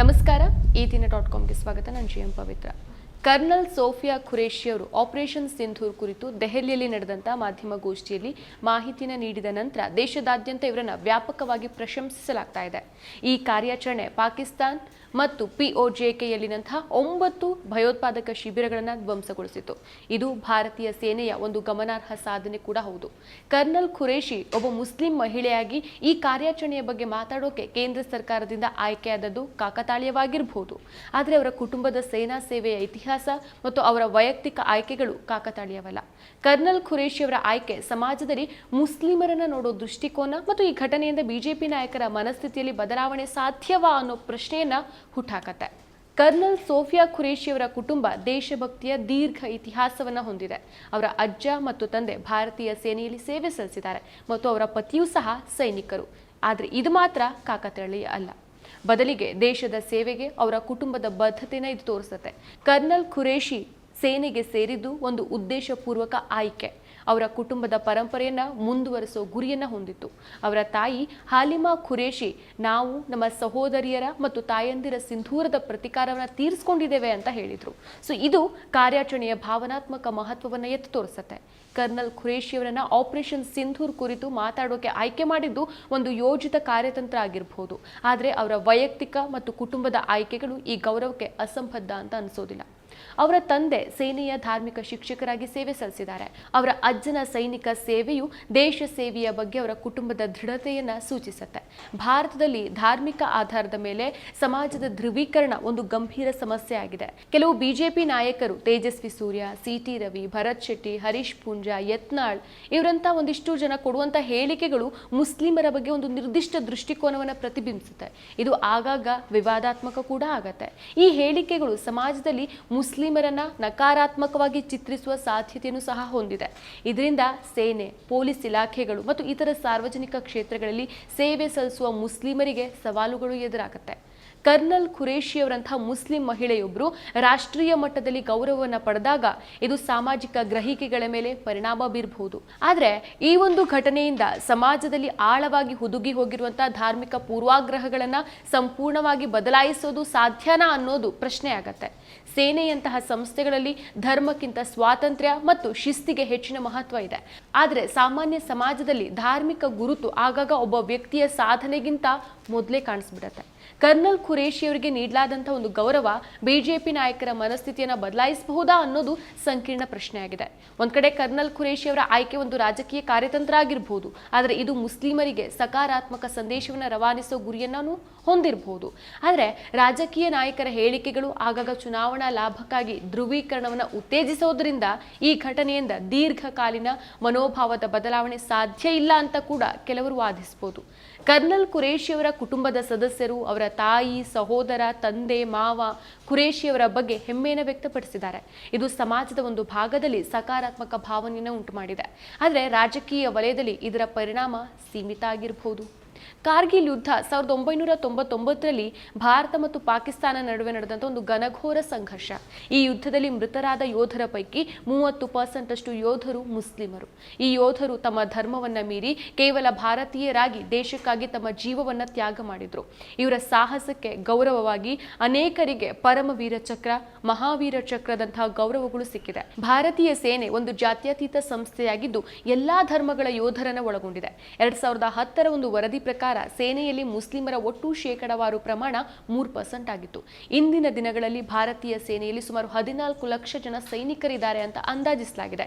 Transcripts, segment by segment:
ನಮಸ್ಕಾರ. ಈ ದಿನ ಡಾಟ್ ಕಾಮ್ಗೆ ಸ್ವಾಗತ. ನಾನು G M Pavitra. Colonel Sofiya Qureshi ಅವರು ಆಪರೇಷನ್ ಸಿಂಧೂರ್ ಕುರಿತು ದೆಹಲಿಯಲ್ಲಿ ನಡೆದಂಥ ಮಾಧ್ಯಮಗೋಷ್ಠಿಯಲ್ಲಿ ಮಾಹಿತಿನ ನೀಡಿದ ನಂತರ ದೇಶದಾದ್ಯಂತ ಇವರನ್ನು ವ್ಯಾಪಕವಾಗಿ ಪ್ರಶಂಸಿಸಲಾಗ್ತಾ ಇದೆ. ಈ ಕಾರ್ಯಾಚರಣೆ ಪಾಕಿಸ್ತಾನ್ ಮತ್ತು ಪಿಒಜೆಕೆಯಲ್ಲಿನಂತಹ ಒಂಬತ್ತು ಭಯೋತ್ಪಾದಕ ಶಿಬಿರಗಳನ್ನು ಧ್ವಂಸಗೊಳಿಸಿತು ಇದು ಭಾರತೀಯ ಸೇನೆಯ ಒಂದು ಗಮನಾರ್ಹ ಸಾಧನೆ ಕೂಡ ಹೌದು. ಕರ್ನಲ್ ಖುರೇಶಿ ಒಬ್ಬ ಮುಸ್ಲಿಂ ಮಹಿಳೆಯಾಗಿ ಈ ಕಾರ್ಯಾಚರಣೆಯ ಬಗ್ಗೆ ಮಾತಾಡೋಕೆ ಕೇಂದ್ರ ಸರ್ಕಾರದಿಂದ ಆಯ್ಕೆಯಾದದ್ದು ಕಾಕತಾಳೀಯವಾಗಿರಬಹುದು. ಆದರೆ ಅವರ ಕುಟುಂಬದ ಸೇನಾ ಸೇವೆಯ ಇತಿಹಾಸ ಮತ್ತು ಅವರ ವೈಯಕ್ತಿಕ ಆಯ್ಕೆಗಳು ಕಾಕತಾಳೀಯವಲ್ಲ. ಕರ್ನಲ್ ಖುರೇಶಿಯವರ ಆಯ್ಕೆ ಸಮಾಜದಲ್ಲಿ ಮುಸ್ಲಿಮರನ್ನ ನೋಡೋ ದೃಷ್ಟಿಕೋನ ಮತ್ತು ಈ ಘಟನೆಯಿಂದ ಬಿಜೆಪಿ ನಾಯಕರ ಮನಸ್ಥಿತಿಯಲ್ಲಿ ಬದಲಾವಣೆ ಸಾಧ್ಯವಾ ಅನ್ನೋ ಪ್ರಶ್ನೆಯನ್ನ ಹುಟ್ಟಾಕತ್ತೆ ಕರ್ನಲ್ ಸೋಫಿಯಾ ಖುರೇಶಿಯವರ ಕುಟುಂಬ ದೇಶಭಕ್ತಿಯ ದೀರ್ಘ ಇತಿಹಾಸವನ್ನು ಹೊಂದಿದೆ. ಅವರ ಅಜ್ಜ ಮತ್ತು ತಂದೆ ಭಾರತೀಯ ಸೇನೆಯಲ್ಲಿ ಸೇವೆ ಸಲ್ಲಿಸಿದ್ದಾರೆ ಮತ್ತು ಅವರ ಪತಿಯೂ ಸಹ ಸೈನಿಕರು. ಆದರೆ ಇದು ಮಾತ್ರ ಕಾಕತಾಳೀಯ ಅಲ್ಲ. ಬದಲಿಗೆ ದೇಶದ ಸೇವೆಗೆ, ಅವರ ಕುಟುಂಬದ ಬದ್ಧತೆನ ಇದು ತೋರಿಸುತ್ತೆ. ಕರ್ನಲ್ ಖುರೇಶಿ ಸೇನೆಗೆ ಸೇರಿದ್ದು ಒಂದು ಉದ್ದೇಶಪೂರ್ವಕ ಆಯ್ಕೆ. ಅವರ ಕುಟುಂಬದ ಪರಂಪರೆಯನ್ನು ಮುಂದುವರಿಸೋ ಗುರಿಯನ್ನು ಹೊಂದಿತ್ತು. ಅವರ ತಾಯಿ ಹಾಲಿಮಾ ಖುರೇಶಿ ನಾವು ನಮ್ಮ ಸಹೋದರಿಯರ ಮತ್ತು ತಾಯಂದಿರ ಸಿಂಧೂರದ ಪ್ರತಿಕಾರವನ್ನು ತೀರಿಸ್ಕೊಂಡಿದ್ದೇವೆ ಅಂತ ಹೇಳಿದರು. ಸೊ ಇದು ಕಾರ್ಯಾಚರಣೆಯ ಭಾವನಾತ್ಮಕ ಮಹತ್ವವನ್ನು ಎತ್ತು ತೋರಿಸುತ್ತೆ. ಕರ್ನಲ್ ಖುರೇಶಿಯವರನ್ನು ಆಪರೇಷನ್ ಸಿಂಧೂರ್ ಕುರಿತು ಮಾತಾಡೋಕೆ ಆಯ್ಕೆ ಮಾಡಿದ್ದು ಒಂದು ಯೋಜಿತ ಕಾರ್ಯತಂತ್ರ ಆಗಿರಬಹುದು ಆದರೆ ಅವರ ವೈಯಕ್ತಿಕ ಮತ್ತು ಕುಟುಂಬದ ಆಯ್ಕೆಗಳು ಈ ಗೌರವಕ್ಕೆ ಅಸಂಬದ್ಧ ಅಂತ ಅನಿಸೋದಿಲ್ಲ. ಅವರ ತಂದೆ ಸೇನೆಯ ಧಾರ್ಮಿಕ ಶಿಕ್ಷಕರಾಗಿ ಸೇವೆ ಸಲ್ಲಿಸಿದ್ದಾರೆ. ಅವರ ಅಜ್ಜನ ಸೈನಿಕ ಸೇವೆಯು ದೇಶ ಸೇವೆಯ ಬಗ್ಗೆ ಅವರ ಕುಟುಂಬದ ದೃಢತೆಯನ್ನು ಸೂಚಿಸುತ್ತೆ. ಭಾರತದಲ್ಲಿ ಧಾರ್ಮಿಕ ಆಧಾರದ ಮೇಲೆ ಸಮಾಜದ ಧ್ರುವೀಕರಣ ಒಂದು ಗಂಭೀರ ಸಮಸ್ಯೆ ಆಗಿದೆ. ಕೆಲವು ಬಿಜೆಪಿ ನಾಯಕರು ತೇಜಸ್ವಿ ಸೂರ್ಯ, ಸಿಟಿ ರವಿ, ಭರತ್ ಶೆಟ್ಟಿ, ಹರೀಶ್ ಪೂಂಜಾ, ಯತ್ನಾಳ್ ಇವರಂತ ಒಂದಿಷ್ಟು ಜನ ಕೊಡುವಂತ ಹೇಳಿಕೆಗಳು ಮುಸ್ಲಿಮರ ಬಗ್ಗೆ ಒಂದು ನಿರ್ದಿಷ್ಟ ದೃಷ್ಟಿಕೋನವನ್ನು ಪ್ರತಿಬಿಂಬಿಸುತ್ತೆ. ಇದು ಆಗಾಗ ವಿವಾದಾತ್ಮಕ ಕೂಡ ಆಗತ್ತೆ. ಈ ಹೇಳಿಕೆಗಳು ಸಮಾಜದಲ್ಲಿ ಮುಸ್ಲಿಮರನ್ನ ನಕಾರಾತ್ಮಕವಾಗಿ ಚಿತ್ರಿಸುವ ಸಾಧ್ಯತೆಯನ್ನು ಸಹ ಹೊಂದಿದೆ. ಇದರಿಂದ ಸೇನೆ, ಪೊಲೀಸ್ ಇಲಾಖೆಗಳು ಮತ್ತು ಇತರ ಸಾರ್ವಜನಿಕ ಕ್ಷೇತ್ರಗಳಲ್ಲಿ ಸೇವೆ ಸಲ್ಲಿಸುವ ಮುಸ್ಲಿಮರಿಗೆ ಸವಾಲುಗಳು ಎದುರಾಗುತ್ತೆ. ಕರ್ನಲ್ ಖುರೇಶಿಯವರಂತಹ ಮುಸ್ಲಿಂ ಮಹಿಳೆಯೊಬ್ಬರು ರಾಷ್ಟ್ರೀಯ ಮಟ್ಟದಲ್ಲಿ ಗೌರವವನ್ನು ಪಡೆದಾಗ ಇದು ಸಾಮಾಜಿಕ ಗ್ರಹಿಕೆಗಳ ಮೇಲೆ ಪರಿಣಾಮ ಬೀರಬಹುದು. ಆದರೆ ಈ ಒಂದು ಘಟನೆಯಿಂದ ಸಮಾಜದಲ್ಲಿ ಆಳವಾಗಿ ಹುದುಗಿ ಹೋಗಿರುವಂತಹ ಧಾರ್ಮಿಕ ಪೂರ್ವಾಗ್ರಹಗಳನ್ನು ಸಂಪೂರ್ಣವಾಗಿ ಬದಲಾಯಿಸೋದು ಸಾಧ್ಯನಾ ಅನ್ನೋದು ಪ್ರಶ್ನೆ ಆಗತ್ತೆ ಸೇನೆಯಂತಹ ಸಂಸ್ಥೆಗಳಲ್ಲಿ ಧರ್ಮಕ್ಕಿಂತ ಸ್ವಾತಂತ್ರ್ಯ ಮತ್ತು ಶಿಸ್ತಿಗೆ ಹೆಚ್ಚಿನ ಮಹತ್ವ ಇದೆ. ಆದರೆ ಸಾಮಾನ್ಯ ಸಮಾಜದಲ್ಲಿ ಧಾರ್ಮಿಕ ಗುರುತು ಆಗಾಗ ಒಬ್ಬ ವ್ಯಕ್ತಿಯ ಸಾಧನೆಗಿಂತ ಮೊದಲೇ ಕಾಣಿಸ್ಬಿಡತ್ತೆ. ಕರ್ನಲ್ ಖುರೇಶಿ ಅವರಿಗೆ ನೀಡಲಾದಂಥ ಒಂದು ಗೌರವ ಬಿಜೆಪಿ ನಾಯಕರ ಮನಸ್ಥಿತಿಯನ್ನು ಬದಲಾಯಿಸಬಹುದಾ ಅನ್ನೋದು ಸಂಕೀರ್ಣ ಪ್ರಶ್ನೆಯಾಗಿದೆ. ಒಂದು ಕಡೆ ಕರ್ನಲ್ ಖುರೇಶಿ ಅವರ ಆಯ್ಕೆ ಒಂದು ರಾಜಕೀಯ ಕಾರ್ಯತಂತ್ರ ಆಗಿರಬಹುದು ಆದರೆ ಇದು ಮುಸ್ಲಿಮರಿಗೆ ಸಕಾರಾತ್ಮಕ ಸಂದೇಶವನ್ನು ರವಾನಿಸೋ ಗುರಿಯನ್ನು ಹೊಂದಿರಬಹುದು ಆದರೆ ರಾಜಕೀಯ ನಾಯಕರ ಹೇಳಿಕೆಗಳು ಆಗಾಗ ಚುನಾವಣಾ ಲಾಭಕ್ಕಾಗಿ ಧ್ರುವೀಕರಣವನ್ನು ಉತ್ತೇಜಿಸೋದ್ರಿಂದ ಈ ಘಟನೆಯಿಂದ ದೀರ್ಘಕಾಲೀನ ಮನೋಭಾವದ ಬದಲಾವಣೆ ಸಾಧ್ಯ ಇಲ್ಲ ಅಂತ ಕೂಡ ಕೆಲವರು ವಾದಿಸಬಹುದು ಕರ್ನಲ್ ಕುರೇಶಿಯವರ ಕುಟುಂಬದ ಸದಸ್ಯರು, ಅವರ ತಾಯಿ, ಸಹೋದರ, ತಂದೆ, ಮಾವ ಕುರೇಶಿಯವರ ಬಗ್ಗೆ ಹೆಮ್ಮೆಯನ್ನು ವ್ಯಕ್ತಪಡಿಸಿದ್ದಾರೆ. ಇದು ಸಮಾಜದ ಒಂದು ಭಾಗದಲ್ಲಿ ಸಕಾರಾತ್ಮಕ ಭಾವನೆಯನ್ನು ಉಂಟು ಆದರೆ ರಾಜಕೀಯ ವಲಯದಲ್ಲಿ ಇದರ ಪರಿಣಾಮ ಸೀಮಿತ ಆಗಿರಬಹುದು ಕಾರ್ಗಿಲ್ ಯುದ್ಧ ಸಾವಿರದ ಒಂಬೈನೂರ ತೊಂಬತ್ತೊಂಬತ್ತರಲ್ಲಿ ಭಾರತ ಮತ್ತು ಪಾಕಿಸ್ತಾನ ನಡುವೆ ನಡೆದಂಥ ಒಂದು ಘನಘೋರ ಸಂಘರ್ಷ. ಈ ಯುದ್ಧದಲ್ಲಿ ಮೃತರಾದ ಯೋಧರ ಪೈಕಿ ಮೂವತ್ತು ಪರ್ಸೆಂಟ್ ಅಷ್ಟು ಯೋಧರು ಮುಸ್ಲಿಮರು. ಈ ಯೋಧರು ತಮ್ಮ ಧರ್ಮವನ್ನು ಮೀರಿ ಕೇವಲ ಭಾರತೀಯರಾಗಿ ದೇಶಕ್ಕಾಗಿ ತಮ್ಮ ಜೀವವನ್ನು ತ್ಯಾಗ ಮಾಡಿದ್ರು. ಇವರ ಸಾಹಸಕ್ಕೆ ಗೌರವವಾಗಿ ಅನೇಕರಿಗೆ ಪರಮವೀರ ಚಕ್ರ, ಮಹಾವೀರ ಚಕ್ರದಂತಹ ಗೌರವಗಳು ಸಿಕ್ಕಿದೆ. ಭಾರತೀಯ ಸೇನೆ ಒಂದು ಜಾತ್ಯತೀತ ಸಂಸ್ಥೆಯಾಗಿದ್ದು ಎಲ್ಲಾ ಧರ್ಮಗಳ ಯೋಧರನ್ನು ಒಳಗೊಂಡಿದೆ. ಎರಡ್ ಸಾವಿರದ ಹತ್ತರ ಒಂದು ವರದಿ ಪ್ರಕಾರ ಸೇನೆಯಲ್ಲಿ ಮುಸ್ಲಿಮರ ಒಟ್ಟು ಶೇಕಡವಾರು ಪ್ರಮಾಣ ಮೂರು ಪರ್ಸೆಂಟ್ ಆಗಿತ್ತು. ಇಂದಿನ ದಿನಗಳಲ್ಲಿ ಭಾರತೀಯ ಸೇನೆಯಲ್ಲಿ ಸುಮಾರು ಹದಿನಾಲ್ಕು ಲಕ್ಷ ಜನ ಸೈನಿಕರಿದ್ದಾರೆ ಅಂತ ಅಂದಾಜಿಸಲಾಗಿದೆ.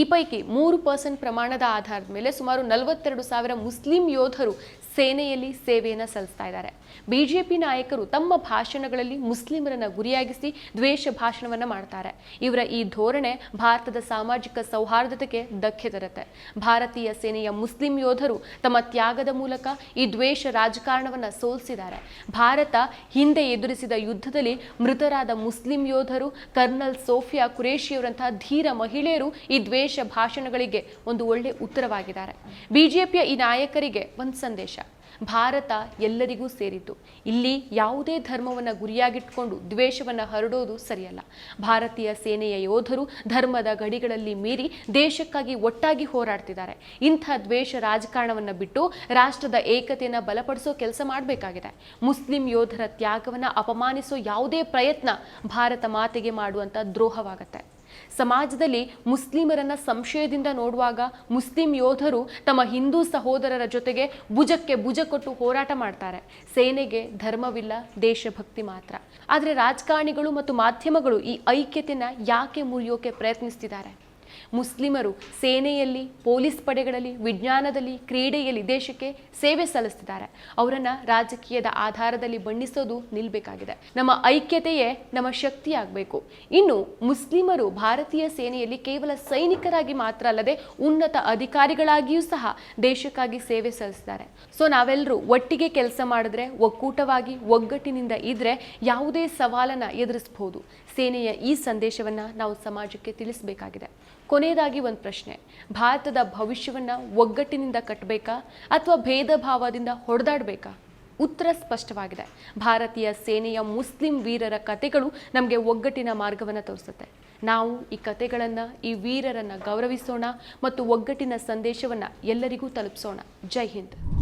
ಈ ಪೈಕಿ ಮೂರು ಪರ್ಸೆಂಟ್ ಪ್ರಮಾಣದ ಆಧಾರದ ಮೇಲೆ ಸುಮಾರು ನಲವತ್ತೆರಡು ಸಾವಿರ ಮುಸ್ಲಿಂ ಯೋಧರು ಸೇನೆಯಲ್ಲಿ ಸೇವೆಯನ್ನು ಸಲ್ಲಿಸ್ತಾ ಇದ್ದಾರೆ. ಬಿಜೆಪಿ ನಾಯಕರು ತಮ್ಮ ಭಾಷಣಗಳಲ್ಲಿ ಮುಸ್ಲಿಮರನ್ನ ಗುರಿಯಾಗಿಸಿ ದ್ವೇಷ ಭಾಷಣವನ್ನು ಮಾಡ್ತಾರೆ. ಇವರ ಈ ಧೋರಣೆ ಭಾರತದ ಸಾಮಾಜಿಕ ಸೌಹಾರ್ದತೆಗೆ ಧಕ್ಕೆ ತರುತ್ತೆ. ಭಾರತೀಯ ಸೇನೆಯ ಮುಸ್ಲಿಂ ಯೋಧರು ತಮ್ಮ ತ್ಯಾಗದ ಮೂಲಕ ಈ ದ್ವೇಷ ರಾಜಕಾರಣವನ್ನು ಸೋಲಿಸಿದ್ದಾರೆ. ಭಾರತ ಹಿಂದೆ ಎದುರಿಸಿದ ಯುದ್ಧದಲ್ಲಿ ಮೃತರಾದ ಮುಸ್ಲಿಂ ಯೋಧರು, ಕರ್ನಲ್ ಸೋಫಿಯಾ ಕುರೇಶಿಯವರಂತಹ ಧೀರ ಮಹಿಳೆಯರು ಈ ದ್ವೇಷ ಭಾಷಣಗಳಿಗೆ ಒಂದು ಒಳ್ಳೆ ಉತ್ತರವಾಗಿದ್ದಾರೆ. ಬಿಜೆಪಿಯ ಈ ನಾಯಕರಿಗೆ ಒಂದು ಸಂದೇಶ. ಭಾರತ ಎಲ್ಲರಿಗೂ ಸೇರಿತು ಇಲ್ಲಿ ಯಾವುದೇ ಧರ್ಮವನ್ನು ಗುರಿಯಾಗಿಟ್ಕೊಂಡು ದ್ವೇಷವನ್ನು ಹರಡೋದು ಸರಿಯಲ್ಲ. ಭಾರತೀಯ ಸೇನೆಯ ಯೋಧರು ಧರ್ಮದ ಗಡಿಗಳಲ್ಲಿ ಮೀರಿ ದೇಶಕ್ಕಾಗಿ ಒಟ್ಟಾಗಿ ಹೋರಾಡ್ತಿದ್ದಾರೆ. ಇಂಥ ದ್ವೇಷ ರಾಜಕಾರಣವನ್ನು ಬಿಟ್ಟು ರಾಷ್ಟ್ರದ ಏಕತೆಯನ್ನು ಬಲಪಡಿಸೋ ಕೆಲಸ ಮಾಡಬೇಕಾಗಿದೆ. ಮುಸ್ಲಿಂ ಯೋಧರ ತ್ಯಾಗವನ್ನು ಅಪಮಾನಿಸೋ ಯಾವುದೇ ಪ್ರಯತ್ನ ಭಾರತ ಮಾತೆಗೆ ಮಾಡುವಂಥ ದ್ರೋಹವಾಗತ್ತೆ. ಸಮಾಜದಲ್ಲಿ ಮುಸ್ಲಿಮರನ್ನ ಸಂಶಯದಿಂದ ನೋಡುವಾಗ ಮುಸ್ಲಿಂ ಯೋಧರು ತಮ್ಮ ಹಿಂದೂ ಸಹೋದರರ ಜೊತೆಗೆ ಭುಜಕ್ಕೆ ಭುಜ ಕೊಟ್ಟು ಹೋರಾಟ ಮಾಡ್ತಾರೆ. ಸೇನೆಗೆ ಧರ್ಮವಿಲ್ಲ, ದೇಶಭಕ್ತಿ ಮಾತ್ರ. ಆದರೆ ರಾಜಕಾರಣಿಗಳು ಮತ್ತು ಮಾಧ್ಯಮಗಳು ಈ ಐಕ್ಯತೆನ ಯಾಕೆ ಮುರಿಯೋಕೆ ಪ್ರಯತ್ನಿಸ್ತಿದ್ದಾರೆ? ಮುಸ್ಲಿಮರು ಸೇನೆಯಲ್ಲಿ, ಪೊಲೀಸ್ ಪಡೆಗಳಲ್ಲಿ, ವಿಜ್ಞಾನದಲ್ಲಿ, ಕ್ರೀಡೆಯಲ್ಲಿ, ದೇಶಕ್ಕೆ ಸೇವೆ ಸಲ್ಲಿಸ್ತಿದ್ದಾರೆ. ಅವರನ್ನು ರಾಜಕೀಯದ ಆಧಾರದಲ್ಲಿ ಬಣ್ಣಿಸೋದು ನಿಲ್ಲಬೇಕಾಗಿದೆ ನಮ್ಮ ಐಕ್ಯತೆಯೇ ನಮ್ಮ ಶಕ್ತಿಯಾಗಬೇಕು. ಇನ್ನು ಮುಸ್ಲಿಮರು ಭಾರತೀಯ ಸೇನೆಯಲ್ಲಿ ಕೇವಲ ಸೈನಿಕರಾಗಿ ಮಾತ್ರ ಅಲ್ಲದೆ ಉನ್ನತ ಅಧಿಕಾರಿಗಳಾಗಿಯೂ ಸಹ ದೇಶಕ್ಕಾಗಿ ಸೇವೆ ಸಲ್ಲಿಸಿದ್ದಾರೆ ಸೊ ನಾವೆಲ್ಲರೂ ಒಟ್ಟಿಗೆ ಕೆಲಸ ಮಾಡಿದ್ರೆ, ಒಕ್ಕೂಟವಾಗಿ, ಒಗ್ಗಟ್ಟಿನಿಂದ ಇದ್ರೆ ಯಾವುದೇ ಸವಾಲನ್ನು ಎದುರಿಸಬಹುದು ಸೇನೆಯ ಈ ಸಂದೇಶವನ್ನ ನಾವು ಸಮಾಜಕ್ಕೆ ತಿಳಿಸಬೇಕಾಗಿದೆ. ಕೊನೆಯದಾಗಿ ಒಂದು ಪ್ರಶ್ನೆ. ಭಾರತದ ಭವಿಷ್ಯವನ್ನ ಒಗ್ಗಟ್ಟಿನಿಂದ ಕಟ್ಟಬೇಕಾ ಅಥವಾ ಭೇದ ಭಾವದಿಂದ ಹೊಡೆದಾಡಬೇಕಾ? ಉತ್ತರ ಸ್ಪಷ್ಟವಾಗಿದೆ. ಭಾರತೀಯ ಸೇನೆಯ ಮುಸ್ಲಿಂ ವೀರರ ಕಥೆಗಳು ನಮಗೆ ಒಗ್ಗಟ್ಟಿನ ಮಾರ್ಗವನ್ನು ತೋರಿಸುತ್ತೆ. ನಾವು ಈ ಕತೆಗಳನ್ನು, ಈ ವೀರರನ್ನು ಗೌರವಿಸೋಣ ಮತ್ತು ಒಗ್ಗಟ್ಟಿನ ಸಂದೇಶವನ್ನು ಎಲ್ಲರಿಗೂ ತಲುಪಿಸೋಣ. ಜೈ ಹಿಂದ್.